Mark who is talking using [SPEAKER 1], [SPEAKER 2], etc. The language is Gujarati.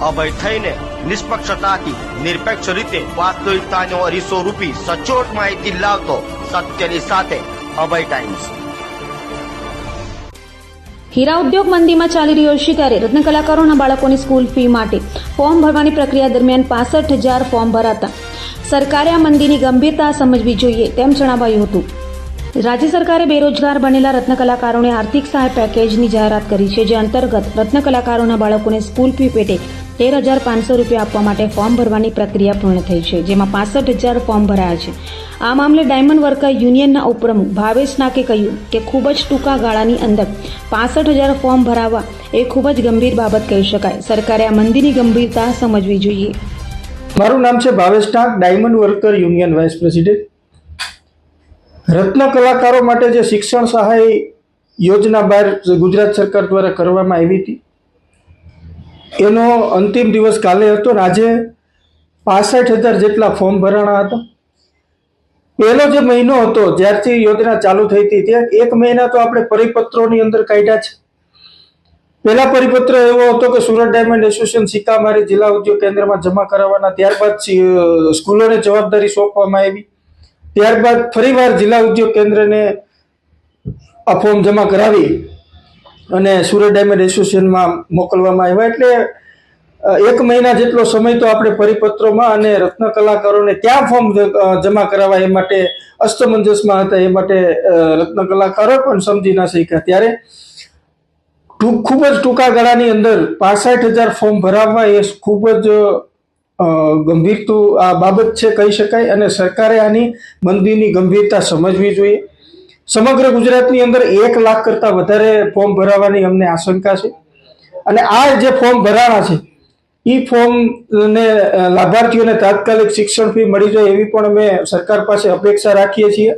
[SPEAKER 1] અભય થઈને નિષ્પક્ષતાથી, નિરપેક્ષ રીતે વાસ્તવિકતાનો અરીસો રૂપી સચોટ માહિતી લાવતો સત્યની સાથે અભય ટાઈમ્સ
[SPEAKER 2] હીરા ઉદ્યોગ મંદીમાં ચાલી રહ્યો છે ત્યારે રત્ન કલાકારોના બાળકોની સ્કૂલ ફી માટે ફોર્મ ભરવાની પ્રક્રિયા દરમિયાન પાસઠ હજાર ફોર્મ ભરાતા. સરકારે આ મંદીની ગંભીરતા સમજવી જોઈએ તેમ જણાવાયું હતું. રાજ્ય સરકારે બેરોજગાર બનેલા રત્નકલાકારોને આર્થિક સહાય પેકેજની જાહેરાત કરી છે, જે અંતર્ગત રત્ન કલાકારોના બાળકોને સ્કૂલ ફી પેટે તેર હજાર પાંચસો રૂપિયા આપવા માટે ફોર્મ ભરવાની પ્રક્રિયા પૂર્ણ થઈ છે, જેમાં પાસઠ હજાર ફોર્મ ભરાયા છે. આ મામલે ડાયમંડ વર્કર યુનિયનના ઉપપ્રમુખ ભાવેશ નાકે કહ્યું કે ખૂબ જ ટૂંકા ગાળાની અંદર પાસઠ હજાર ફોર્મ ભરાવા એ ખૂબ જ ગંભીર બાબત કહી શકાય. સરકારે આ મંદીની ગંભીરતા સમજવી જોઈએ.
[SPEAKER 3] મારું નામ છે Bhavesh Nak, diamond worker union vice president. રત્ન કલાકારો માટે જે શિક્ષણ સહાય યોજના બહાર ગુજરાત સરકાર દ્વારા કરવામાં આવી હતી, એનો અંતિમ દિવસ કાલે હતો ને આજે પાસઠ હજાર જેટલા ફોર્મ ભરાણા હતા. પહેલો જે મહિનો હતો, જ્યારથી યોજના ચાલુ થઈ હતી, ત્યાં એક મહિના તો આપણે પરિપત્રોની અંદર કાઢ્યા છે. પહેલા પરિપત્ર એવો હતો કે સુરત ડાયમંડ એસોસિએશન સીતામારી જિલ્લા ઉદ્યોગ કેન્દ્રમાં જમા કરાવવાના, ત્યારબાદ સ્કૂલોને જવાબદારી સોંપવામાં આવી. ત્યારબાદ ફરીવાર જિલ્લા ઉદ્યોગ કેન્દ્રને આ ફોર્મ જમા કરાવી અને સુરત ડાયમંડ એસોસિએશનમાં મોકલવામાં આવ્યા. એટલે એક મહિના જેટલો સમય તો આપણે પરિપત્રોમાં અને રત્ન કલાકારોને ક્યાં ફોર્મ જમા કરાવવા એ માટે, અસ્તમંજસમાં હતા એ માટે રત્ન કલાકારો પણ સમજી ના શક્યા. ત્યારે ખૂબ જ ટૂંકા ગાળાની અંદર પાસઠ હજાર ફોર્મ ભરાવવા એ ખૂબ જ અ, તો આ બાબત છે કહી શકાય અને સરકારે આની મંદીની ગંભીરતા સમજવી જોઈએ. સમગ્ર ગુજરાતની અંદર એક લાખ કરતાં વધારે ફોર્મ ભરાવાની અમને આશંકા છે. અને આ જે ફોર્મ ભરાણા છે એ ફોર્મને લાભાર્થીઓને તાત્કાલિક શિક્ષણ ફી મળી જાય એવી પણ અમે સરકાર પાસે અપેક્ષા રાખીએ છીએ.